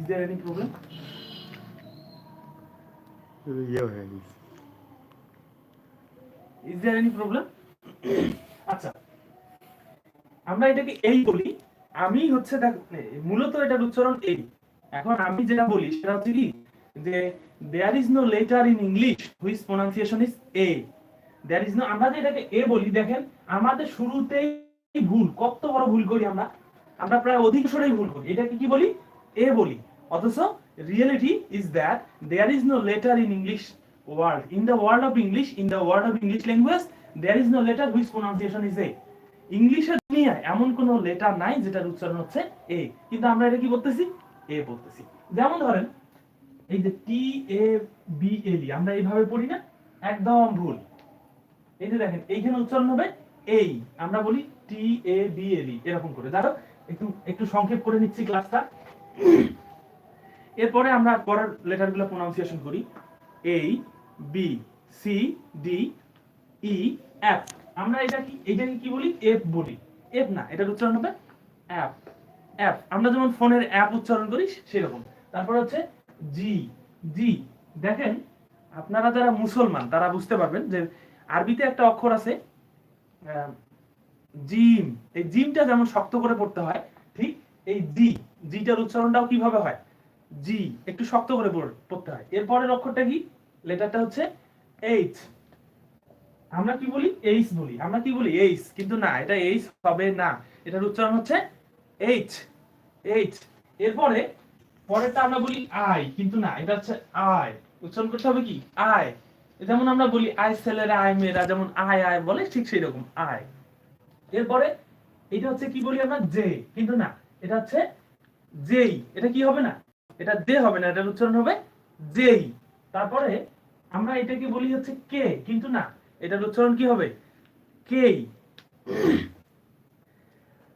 Problem ইয়ে হয়ে গেছে ইজ দেয়ার এনি প্রবলেম আচ্ছা আমরা এটাকে এই বলি আমি হচ্ছে দেখ মূলত এটার উচ্চারণ এই। এখন আমি যেটা বলি সেটা হচ্ছে কি? যে there is no letter in English which pronunciation is A there is no আমরা যে এটাকে এ বলি দেখেন আমাদের শুরুতেই ভুল কত বড় ভুল করি আমরা। আমরা প্রায় অধিকাংশটাই ভুল করি। এটাকে কি বলি? এ বলি। অথচ reality is that there is no letter in English word in the world of English in the world of English language there is no letter which pronunciation is A ইংলিশের দুনিয়ায় এমন কোনো লেটার নাই যেটার উচ্চারণ হচ্ছে এ কিন্তু আমরা এটা কি বলতেছি? এ বলতেছি। যেমন ধরেন, এই যে টি এ বি এল আমরা এইভাবে পড়ি না? একদম ভুল। এই যে দেখেন, এইখানে উচ্চারণ হবে এই আমরা বলি টি এ বি এল এরকম করে। দাঁড়ো একটু একটু সংক্ষেপ করে নিচ্ছি ক্লাসটা এরপরে আমরা পরের লেটারগুলো প্রোনাউন্সিয়েশন করি। এই B C D E F আমরা এটা কি এটাকে কি বলি? এফ বলি। এফ না, এটার উচ্চারণ হবে অ্যাপ অ্যাপ আমরা যেমন ফোনের অ্যাপ উচ্চারণ করি সেরকম। তারপর হচ্ছে জি জি দেখেন, আপনারা যারা মুসলমান, তারা বুঝতে পারবেন যে আরবিতে একটা অক্ষর আছে জিম। এই জিমটা যেমন শক্ত করে পড়তে হয়, ঠিক এই জি জিটার উচ্চারণটাও কীভাবে হয়? জি একটু শক্ত করে পড়- পড়তে হয়। এরপরের অক্ষরটা কি? লেটারটা হচ্ছে এইচ আমরা কি বলি? এইচ বলি। আমরা কি বলি? এইচ কিন্তু না, এটা এইচ হবে না। এটার উচ্চারণ হচ্ছে এইচ এইচ এরপরে, পরেরটা আমরা বলি আই কিন্তু না, এটা হচ্ছে আই উচ্চারণ করতে হবে কি? আই যেমন আমরা বলি আই ছেলেরা আই মেয়েরা যেমন আয় আয় বলে, ঠিক সেই রকম, আয়। এরপরে, এটা হচ্ছে কি বলি আমরা? জে কিন্তু না, এটা হচ্ছে জেই এটা কি হবে না? এটা জে হবে না, এটার উচ্চারণ হবে জেই তারপরে আমরা এটাকে বলি হচ্ছে কে, কিন্তু না, এটার উচ্চারণ কি হবে? কেই।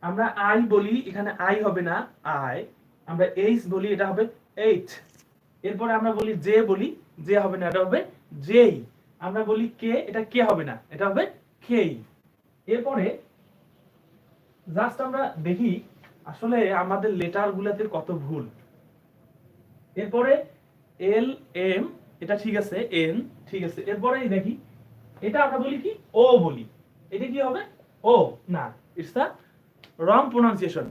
আমরা আই বলি, এখানে আই হবে না, আই। আমরা এইচ বলি, এটা হবে এইচ। এরপরে আমরা বলি জে বলি, জে হবে না, এটা হবে জেই। আমরা বলি কে, এটা কে হবে না, এটা হবে কেই এরপরে জাস্ট আমরা দেখি আসলে আমাদের লেটার গুলাতে কত ভুল। এরপরে এল, এম, এটা ঠিক আছে, এন, ঠিক আছে। এরপরে দেখি, এটা আমরা বলি কি? ও বলি। এটা কি হবে? ও, না it's the wrong pronunciation.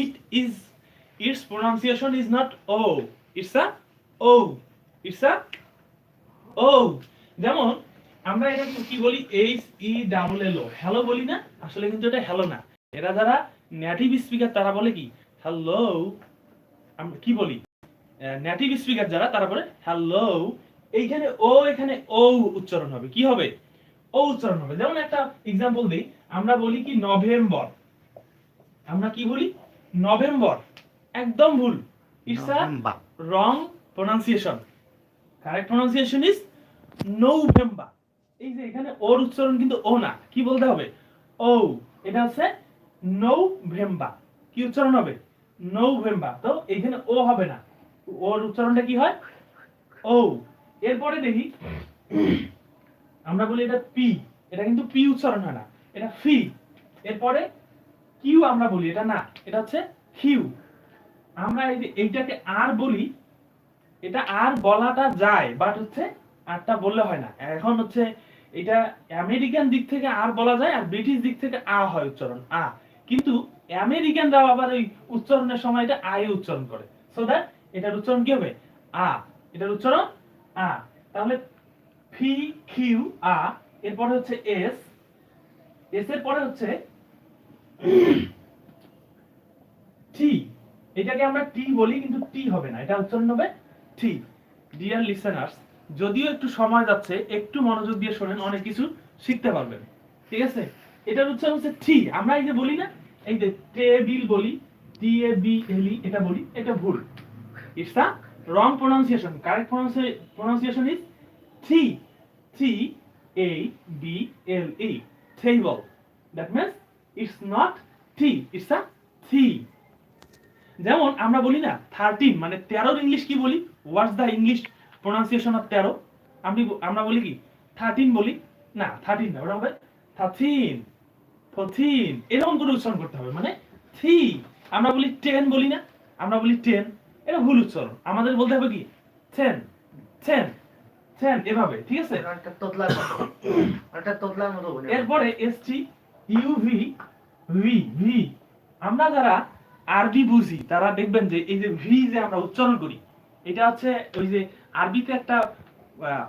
It is its pronunciation is not O it's a O it's a O যেমন, আমরা এটা কি বলি? H E double L O hello বলি না, আসলে কিন্তু এটা হ্যালো না। এরা যারা নেটিভ স্পিকার তারা বলে কি? হ্যালো আমরা কি বলি? নেটিভ স্পিকার যারা তারা বলে হ্যালো এইখানে ও এখানে ও উচ্চারণ হবে। কি হবে? ও উচ্চারণ হবে। যেমন একটা এক্সাম্পল দিই আমরা বলি কি নভেম্বর আমরা কি বলি? নভেম্বর একদম ভুল। It's a wrong pronunciation correct pronunciation is November এই যে এখানে ওর উচ্চারণ কিন্তু ও না কি বলতে হবে? ও এটা হচ্ছে নভেম্বর কি উচ্চারণ হবে? নভেম্বর তো এখানে ও হবে না। ওর উচ্চারণটা কি হয়? ও এরপরে দেখি, আমরা বলি এটা পি। এটা কিন্তু পি উচ্চারণ হয় না। এটা ফি। এরপরে কিউ আমরা বলি, এটা না। এটা হচ্ছে কিউ। আমরা এই যে এইটাকে আর বলি, এটা আর বলাটা যায় বাট হচ্ছে আরটা বললে হয় না। এখন হচ্ছে এটা আমেরিকান দিক থেকে আর বলা যায়, আর ব্রিটিশ দিক থেকে আ হয় উচ্চারণ, আ। কিন্তু আমেরিকানরাও আবার ওই উচ্চারণের সময় এটা আয় উচ্চারণ করে। সো দ্যাট এটার উচ্চারণ কি হবে? আ। এটার উচ্চারণ আ। তাহলে ফি কিউ আ এরপরে হচ্ছে এস এস এর পরে হচ্ছে টি এটাকে আমরা টি বলি, কিন্তু টি হবে না। এটা উচ্চারণ হবে টি ডিয়ার লিসেনার্স যদিও একটু সময় যাচ্ছে, একটু মনোযোগ দিয়ে শোনেন, অনেক কিছু শিখতে পারবেন। ঠিক আছে? এটার উচ্চারণ হচ্ছে টি আমরা এই যে বলি না, এই যে টেবিল বলি টি এ বি এল ই এটা বলি, এটা ভুল। It's a wrong pronunciation correct pronunciation is T T A B L E table. That means it's not T, it's a T. যেমন আমরা বলি না থার্টিন মানে তেরোর ইংলিশ কি বলি? What's the English pronunciation of তেরো? আমি আমরা বলি কি? থার্টিন বলি? না থার্টিন না, ওটা হবে থার্টিন ফোরটিন এরকম করে উচ্চারণ করতে হবে। মানে থ্রি আমরা বলি টেন বলি না, আমরা বলি টেন এটা ভুল উচ্চারণ। আমাদের বলতে হবে কি? ছেন ছেন ছেন এভাবে ঠিক আছে? এরপরে এসটি ইউভি ভি ভি আমরা যারা আরবি বুঝি তারা দেখবেন যে এই যে ভি যে আমরা উচ্চারণ করি এটা হচ্ছে ওই যে আরবিতে একটা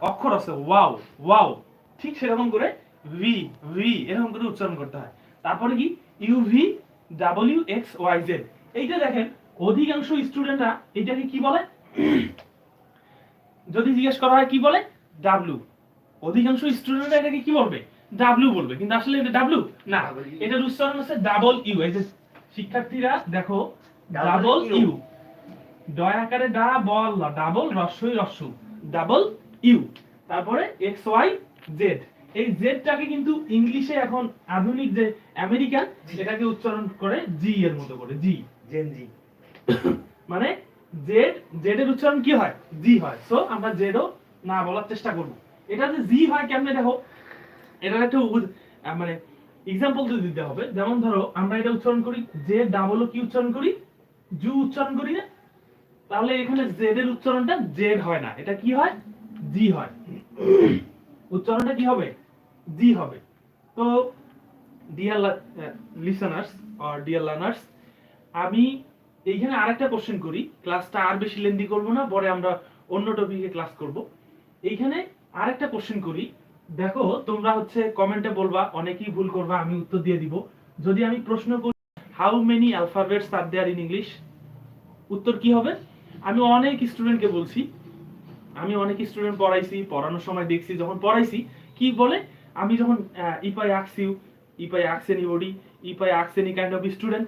অক্ষর আছে ওয়াও ওয়াও। ঠিক সেরকম করে ভি ভি এরকম করে উচ্চারণ করতে হয়। তারপরে কি? U V W X Y Z এইটা দেখেন অধিকাংশ স্টুডেন্টরা এটাকে কি বলে? যদি জিজ্ঞেস করা হয় কি বলে? ডাব্লু অধিকাংশ স্টুডেন্টরা এটাকে কি বলবে? ডাব্লু বলবে। কিন্তু আসলে এটা ডাব্লু না। W এটার উচ্চারণ হচ্ছে ডাবল ইউ এই যে শিক্ষার্থীরা দেখো ডাবল ইউ ডয় আকারে ডা বল ডাবল রস্যই রস্যু। ডাবল ইউ তারপরে এক্স ওয়াই জেড এই জেডটাকে কিন্তু ইংলিশে এখন আধুনিক যে আমেরিকান সেটাকে উচ্চারণ করে জি এর মতো করে জি জেনজি মানে জেড জেড এর উচ্চারণ কি হয়? জি হয়। সো আমরা জেডও না বলার চেষ্টা করব। এটা যে জি হয় কেমনে দেখো? এটার একটা মানে এক্সাম্পল তো দিতে হবে, যেমন ধরো, আমরা এটা উচ্চারণ করি জে ডাবল কি উচ্চারণ করি? জু উচ্চারণ করি না? তাহলে এখানে জেড এর উচ্চারণটা জেড হয় না। এটা কি হয়? জি হয়। উচ্চারণটা কি হবে? জি হবে। তো dear listeners or dear learners আমি এইখানে আরেকটা কোশ্চেন করি। ক্লাসটা আর বেশি লেন্দি করব না, পরে আমরা অন্য টপিকে ক্লাস করব। এইখানে আরেকটা কোশ্চেন করি। দেখো, তোমরা হচ্ছে কমেন্টে বলবা, অনেকেই ভুল করবা, আমি উত্তর দিয়ে দিব। যদি আমি প্রশ্ন করি how many alphabets are there in English উত্তর কি হবে? আমি অনেক স্টুডেন্টকে বলছি। আমি অনেক স্টুডেন্ট পড়াইছি, পড়ানোর সময় দেখছি, যখন পড়াইছি, কি বলে? আমি যখন if I আক্স you if I আক্স anybody if I আক্স any kind of student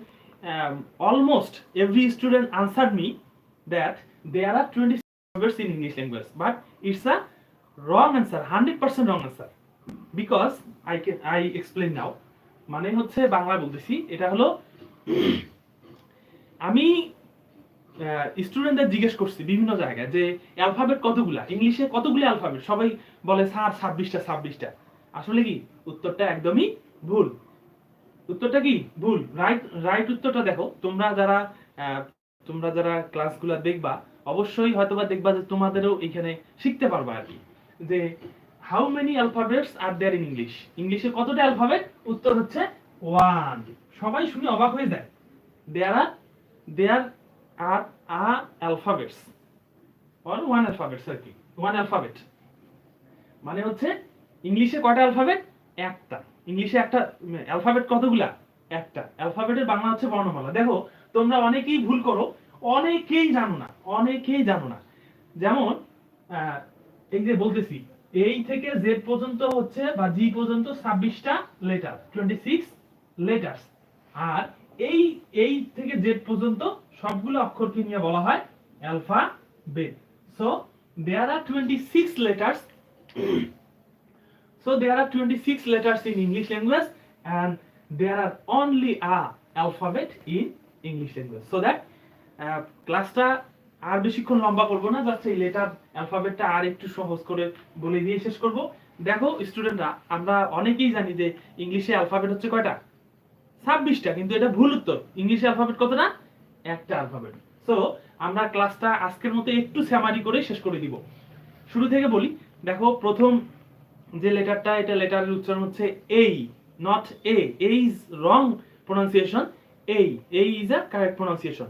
almost every student answered me that there are 20 words in English language, but it's a wrong answer, 100% wrong answer. Because I can I explain now. মানে হচ্ছে বাংলা বলতেছি এটা হলো আমি স্টুডেন্টদের জিজ্ঞেস করছি বিভিন্ন জায়গায় যে অ্যালফাবেট কতগুলা ইংলিশে কতগুলো অ্যালফাবেট সবাই বলে স্যার ছাব্বিশটা ছাব্বিশটা আসলে কি উত্তরটা একদমই ভুল উত্তরটা কি? ভুল। রাইট রাইট উত্তরটা দেখো। তোমরা যারা তোমরা যারা ক্লাসগুলো দেখবা, অবশ্যই হয়তোবা দেখবা যে তোমাদেরও এখানে শিখতে পারবা আর কি। যে how many alphabets are there in English ইংলিশে কতটা অ্যালফাবেট উত্তর হচ্ছে ওয়ান সবাই শুনে অবাক হয়ে যায়। There are there are a alphabets or one alphabets আর কি। ওয়ান অ্যালফাবেট মানে হচ্ছে ইংলিশে কটা অ্যালফাবেট একটা। ইংলিশে একটা অ্যালফাবেট কতগুলা? একটা। অ্যালফাবেটের বাংলা হচ্ছে বর্ণমালা। দেখো, তোমরা অনেকেই ভুল করো, অনেকেই জানো না, অনেকেই জানো না। যেমন এই যে বলতেছি এই থেকে জেড পর্যন্ত হচ্ছে বা জি পর্যন্ত ছাব্বিশটা লেটার টোয়েন্টি সিক্স লেটার্স আর এই এই থেকে জেড পর্যন্ত সবগুলো অক্ষরকে নিয়ে বলা হয় alphabet so there are twenty six letters So there are 26 letters in English language and there are only a alphabet in English language. So that uh, ক্লাসটা আর বেশিক্ষণ লম্বা করব না জাস্ট এই লেটার অ্যালফাবেটটা আর একটু সহজ করে বলে দিয়ে শেষ করব। দেখো স্টুডেন্টরা আমরা অনেকেই জানি যে ইংলিশে অ্যালফাবেট হচ্ছে কয়টা? ছাব্বিশটা কিন্তু এটা ভুল উত্তর। ইংলিশে অ্যালফাবেট কতটা একটা অ্যালফাবেট সো আমরা ক্লাসটা আজকের মতো একটু স্যামারি করে শেষ করে দিব। শুরু থেকে বলি দেখো প্রথম যে লেটারটা, এটা লেটারের উচ্চারণ হচ্ছে এই not A A is wrong pronunciation এই এই is a correct pronunciation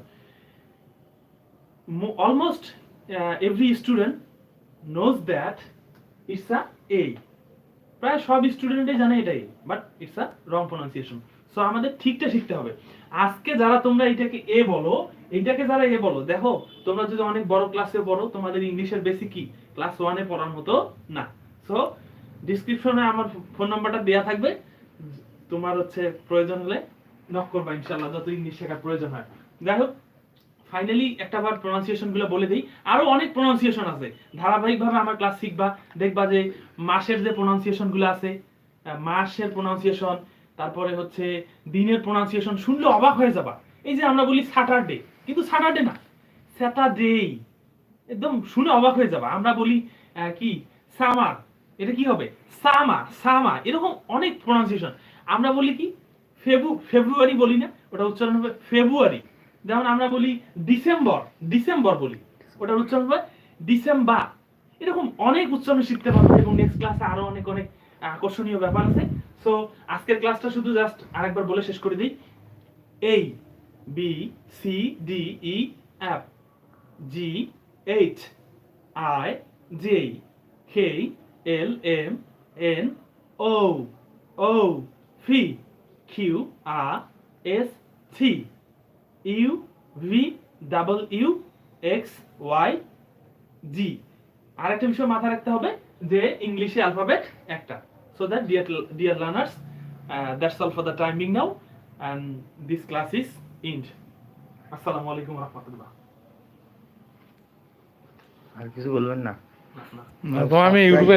almost every student knows that it's a A প্রায় সব স্টুডেন্টই জানে এটাই but it's a wrong pronunciation so আমাদের ঠিকটা শিখতে হবে। আজকে যারা তোমরা এটাকে এ বলো এইটাকে যারা এ বলো, দেখো, তোমরা যদি অনেক বড় ক্লাসে পড়ো, তোমাদের ইংলিশের বেসিক কি? ক্লাস ওয়ানে পড়ার মতো না। সো ডিসক্রিপশনে আমার ফোন নাম্বারটা দেওয়া থাকবে। তোমার হচ্ছে প্রয়োজন হলে নক করবা ইনশাআল্লাহ, যত ইংলিশ শেখার প্রয়োজন হয়। যাই হোক ফাইনালি একটা বার প্রোনাউন্সিয়েশনগুলো বলে দিই। আরও অনেক প্রোনাউন্সিয়েশন আছে। ধারাবাহিক ভাবে আমার ক্লাস শিখবা, দেখবা যে মাসের যে প্রোনাউন্সিয়েশনগুলো আছে মাসের প্রোনাউন্সিয়েশন তারপরে হচ্ছে দিনের প্রোনাউন্সিয়েশন শুনলে অবাক হয়ে যাবা। এই যে আমরা বলি স্যাটারডে কিন্তু স্যাটারডে না স্যাটারডে একদম শুনে অবাক হয়ে যাবা। আমরা বলি কি? সামার এটা কি হবে? সামা সামা। এরকম অনেক প্রোনাউন্সিয়েশন আমরা বলি কি? ফেব্রু ফেব্রুয়ারি বলি না, ওটা উচ্চারণ হবে ফেব্রুয়ারি। যেমন আমরা বলি ডিসেম্বর ডিসেম্বর বলি। ওটার উচ্চারণ হবে ডিসেম্বার। এরকম অনেক উচ্চারণ শিখতে পারব এবং নেক্সট ক্লাসে আরও অনেক অনেক আকর্ষণীয় ব্যাপার আছে। সো আজকের ক্লাসটা শুধু জাস্ট আরেকবার বলে শেষ করে দিই। এই B C D E F G H I J K L M N O O P Q R S T U V double U X Y Z আরেকটা বিষয় মাথায় রাখতে হবে যে ইংলিশে অ্যালফাবেট একটা। So that dear dear learners that's all for the timing now and this class is end আসসালামু আলাইকুম রহমতুল্লাহ আর কিছু বলবেন না? না আমি ইউটিউবে